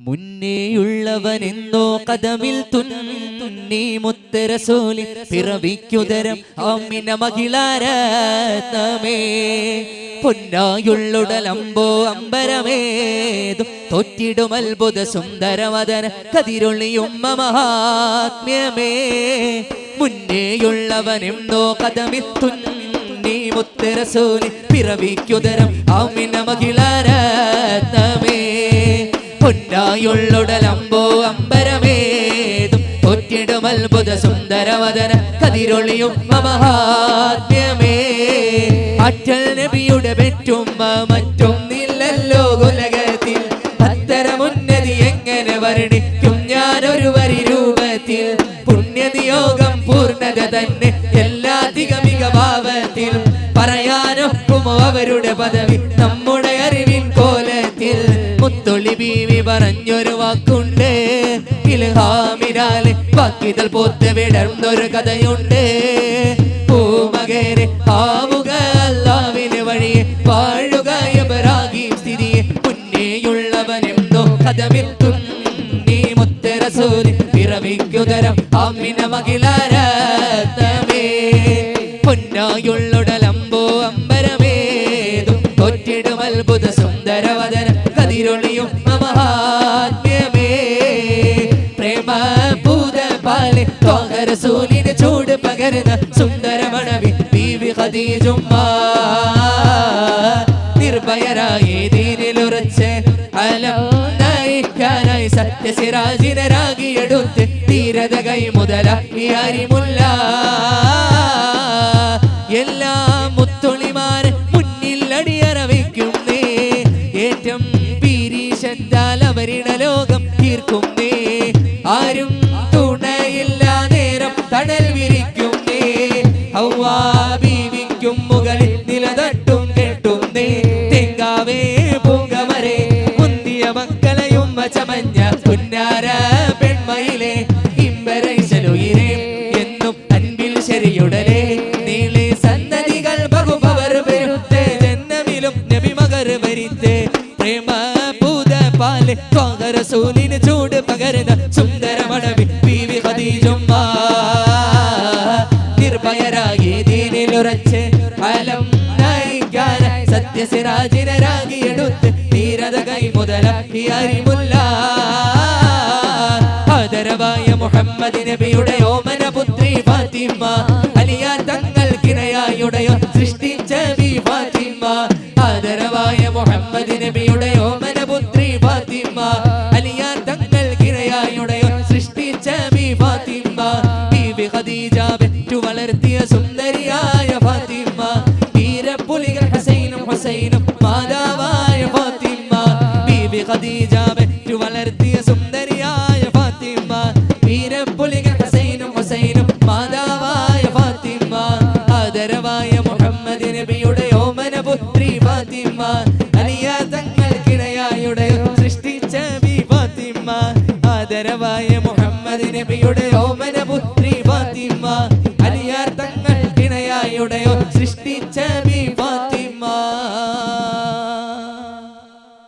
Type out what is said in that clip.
മുന്നേയുള്ളവനെന്നോ കഥമിൽ തുന്നി മുത്തരസോലി പിറവിക്കുതരം അമ്മിന മഹിളാരത്നമേ. പൊന്നായുള്ളുടലമ്പോ അമ്പരമേതും തൊറ്റിടും അത്ഭുത സുന്ദരവദന കതിരൊളിയുമ്മ മഹാത്മ്യമേ. മുന്നേയുള്ളവനെന്നോ കഥമിൽ തുന്നി മുത്തരസോലി പിറവിക്കുതരം അമ്മിന മഹിളാരത്നമേ പൊന്നായുള്ളുടലമ്പോ അമ്പരമേതും പൊറ്റിടും അത്ഭുത സുന്ദരവദന കതിരൊളിയും മഹാത്മ്യമേ അറ്റൽ നബിയുടെ പെറ്റും മറ്റൊന്നില്ലല്ലോ ഗുലകത്തിൽ. അത്തരമുന്നതി എങ്ങനെ വർണിക്കും ഞാനൊരു വരി രൂപത്തിൽ? പുണ്യനിയോഗം പൂർണത തന്നെ എല്ലാധിക മികഭാവത്തിൽ പറയാനൊക്കുമോ അവരുടെ പദവി? നമ്മുടെ ബീവി പറഞ്ഞൊരു വാക്കുണ്ട്. ഇൽഹാമിനാലെ വാക്കിതൽ പോത്ത് വിടർന്നൊരു കഥയുണ്ട്. പൂമകേരെ ആവുക അല്ലാവിന് വഴിയെ വാഴുക എബറാകി സ്ഥിതിയെ മുന്നേയുള്ളവനെന്തോ കഥമിത്തും. നീ മുത്തരസൂരി പിറവിക്കുതരം അമ്മിന മകിളാരത്തമേ പൊന്നായുള്ളുടലമ്പോ ത്വാഹരസൂലിന് ചൂട് പകരുന്ന സുന്ദരമണവി ബീവി ഖദീജുമ്മ. നിർഭയരായി ദീനിലുറച്ച് നയിക്കാനായി സത്യസിരാജിനെ രാഗിയെടുത്ത് തീരത കൈ മുതല അരിമുല്ല. എല്ലാ മുന്നിൽ അടിയറ നീ. ഏറ്റം പീരീശത്താൽ അവരുടെ ലോകം തീർക്കുന്നേ ആരും മകർ വരിത്തേ പ്രേമ പൂത പാലെ സൂലിന് ചൂട് പകരുന്ന സുന്ദര മണവി വി ഖദീജുമ്മ. നിർഭയരാകി ദീനിലുറച്ച് ഫലം നയിക്കാനായി സത്യസിരാജിനെ രാഗിയെടുത്ത് തീരത കൈ മുതലാക്കി അരിമുല്ല. ആദരവായ മുഹമ്മദ് നബിയുടെ ഓമന പുത്രി ഫാത്തിമ അലിയ തങ്ങൾക്കിണയായുടയോ മുഹമ്മദ് നബിയുടെ ഓമന പുത്രി ഫാത്തിമ. അലിയ തങ്ങൾക്കിണയായുടയോ സൃഷ്ടിച്ച ബി ഫാത്തിമ. ബീബി ഖദീജ പെറ്റു വളർത്തിയ സുന്ദരിയായ ഫാത്തിമ. വീരപ്പുലികൾ ഹസൈനും ഹുസൈനും മാതാവായ ഫാത്തിമ. ബീബി ഖദീജ പെറ്റു വളർത്തിയ സുന്ദരിയായ ഫാത്തിമ. വീരപ്പുലികൾ ഹസൈനും ഹുസൈനും മാതാവായ ഫാത്തിമ. ആദരവായ മുഹമ്മദ് നബിയുടെ ഓമന പുത്രി ഫാത്തിമ. ആദരവായ മുഹമ്മദ് നബിയുടെ ഓമന പുത്രി ഫാത്തിമ അലിയാർ തങ്ങൾക്കിണയായുടെ സൃഷ്ടിച്ച ബി ഫാത്തിമ